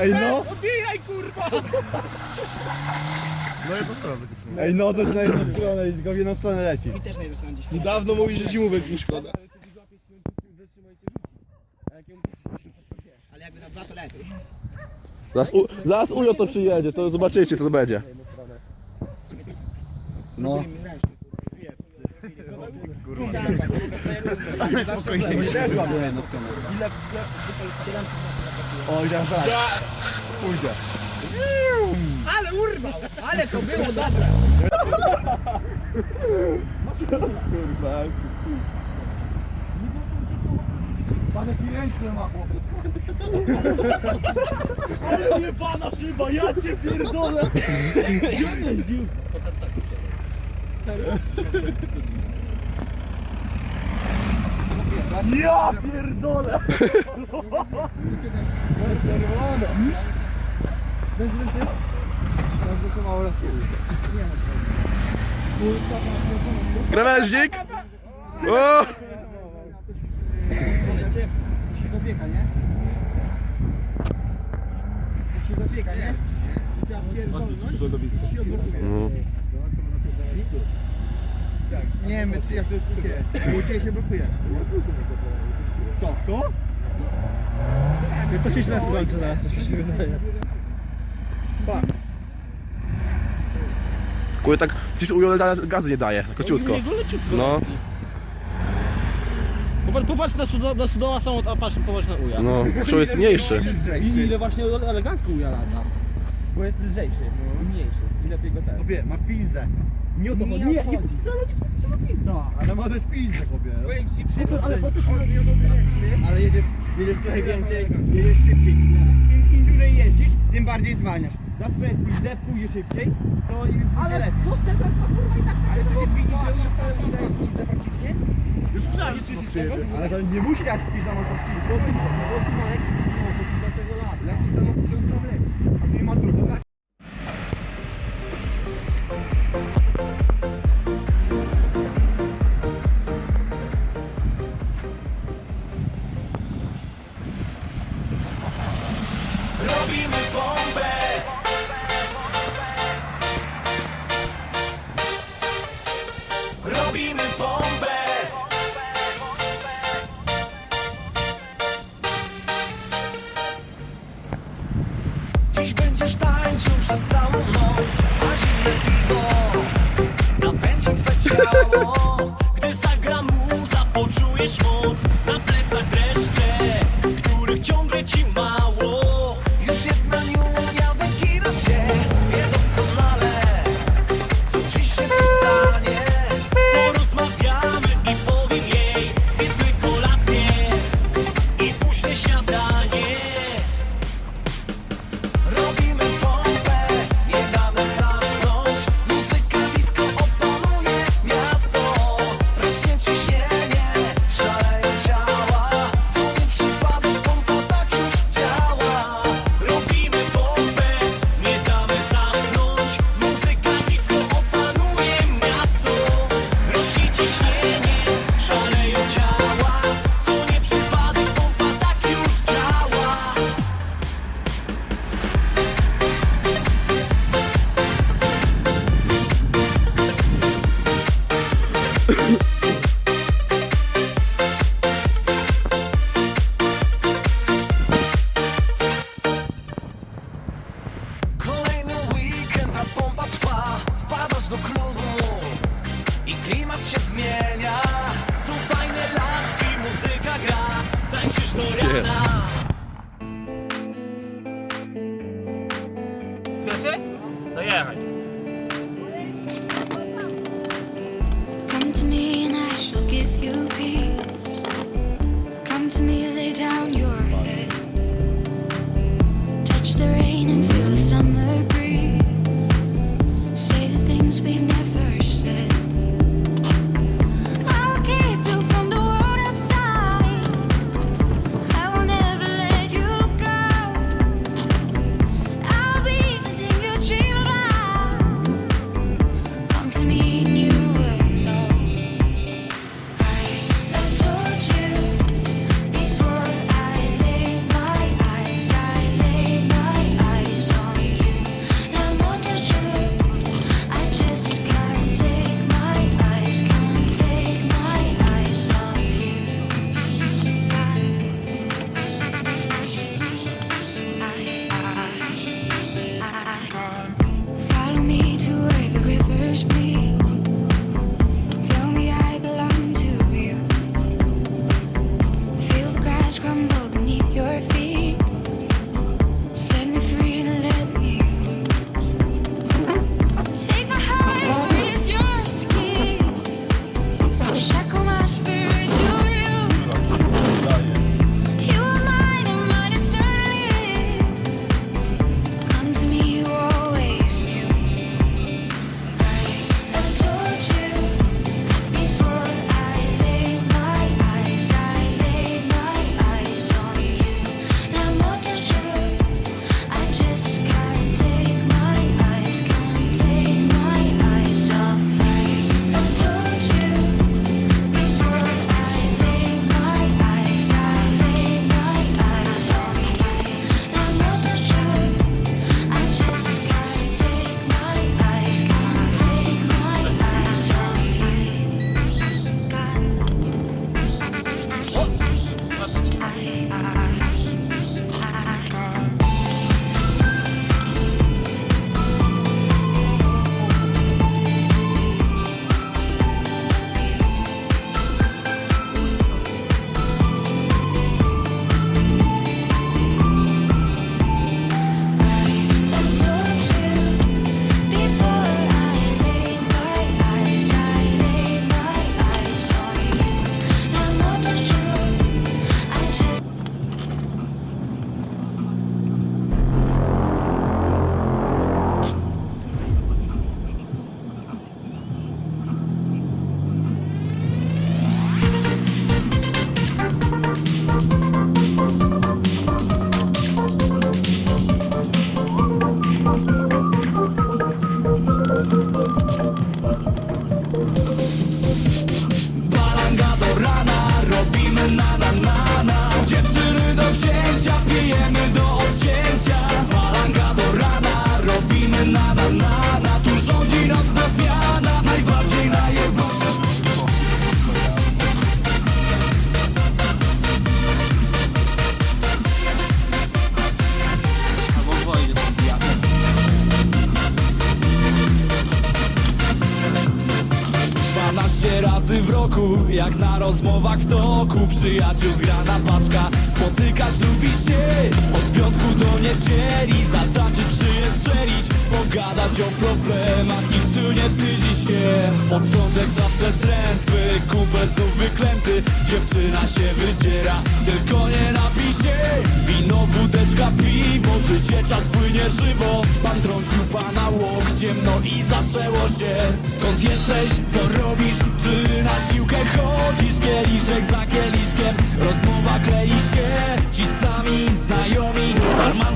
Ej no! Odbijaj kurwa! No jedną stronę tylko Ej no, coś na jedną stronę i go w jedną stronę leci. I też na jedną stronę gdzieś. Dawno mówi, że zimówek mu szkoda. Ale jakby na dwa to lepiej. Zaraz, u, zaraz Ujo to przyjedzie, to zobaczycie co to będzie. No. Spokojnie. Też ładnie jedną stronę. O, i teraz zaraz. Pójdzie. Ale urwał! Ale to było dobre! Kurwa. Pan jaki ręczny ma chłopiec. Nie pana szyba, ja cię pierdolę! On jeździł? Ja pierdolę! Krawężnik! O! Się zabiega, nie? Coś się zabiega, nie? Trzeba pierdolnąć i się odblokuje. Nie wiem, czy jak to jest u Ciebie. Bo u Ciebie się blokuje. Co, w to? To się źle skończy zaraz, coś mi się wydaje. Kurde tak, przecież Ujo gazu nie daje, króciutko. Jego leciutko. No, Popatrz, popatrz na, sudo, na sudoła samolot, a patrz, popatrz na uja. no, przód jest mniejszy. I ile właśnie elegancko uja lata. Bo jest lżejszy i mniejszy. I lepiej go ten. Chłopie, ma pizdę. Nie o to chodzi. Nie, nie, nie, to ma pizda. Ale ma też pizdę, chłopie. Powiem ci, przyjdę, ale po co się Ale jedziesz, jedziesz trochę więcej, jedziesz szybciej. Im, im dłużej jeździsz, tym bardziej zwalniasz. Dasz sobie pizdę, pójdzie szybciej, to i pójdzie Ale lepiej. co z tego, kurwa, i tak Ale przecież widzisz, że już wcale nie daje pizdę praktycznie? Już wcale nie słyszysz tego? Ale to nie musi dać pizza mocno ściśle. Bo tu ma jakiś samochód dlatego lat. Leci samochód, on sam leci. A nie ma drugiego. Na plecach dreszcze, których ciągle ci Kolejny weekend, a pompa trwa. Wpadasz do klubu i klimat się zmienia. Są fajne laski, muzyka gra. Tańczysz do rana jak na rozmowach w toku. Przyjaciół zgrana paczka, spotykać lubisz się. Od piątku do niedzieli, zatańczyć, szyję strzelić Pogadać o problemach, nikt tu nie wstydzi się. Początek zawsze trend, wy kumpel znów wyklęty. Dziewczyna się wydziera, tylko nie życie czas płynie żywo. Pan trącił pana łokciem, no i zaczęło się. Skąd jesteś, co robisz, czy na siłkę chodzisz? Kieliszek za kieliszkiem, rozmowa klei się. Ci sami znajomi, barman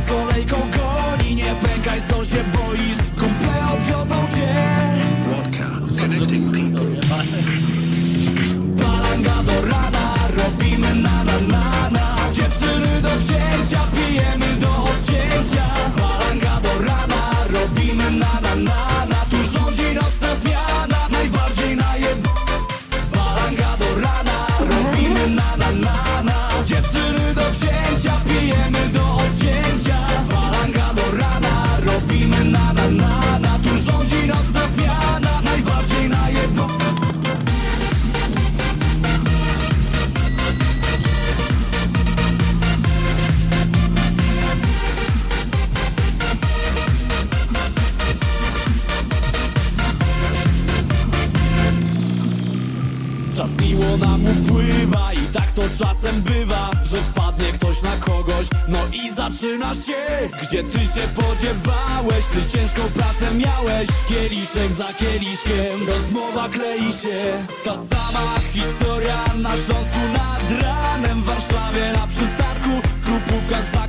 bywa Że wpadnie ktoś na kogoś, no i zaczyna się. Gdzie ty się podziewałeś, czy ciężką pracę miałeś. Kieliszek za kieliszkiem, rozmowa klei się. Ta sama historia na Śląsku nad ranem W Warszawie na przystanku, grupówkach w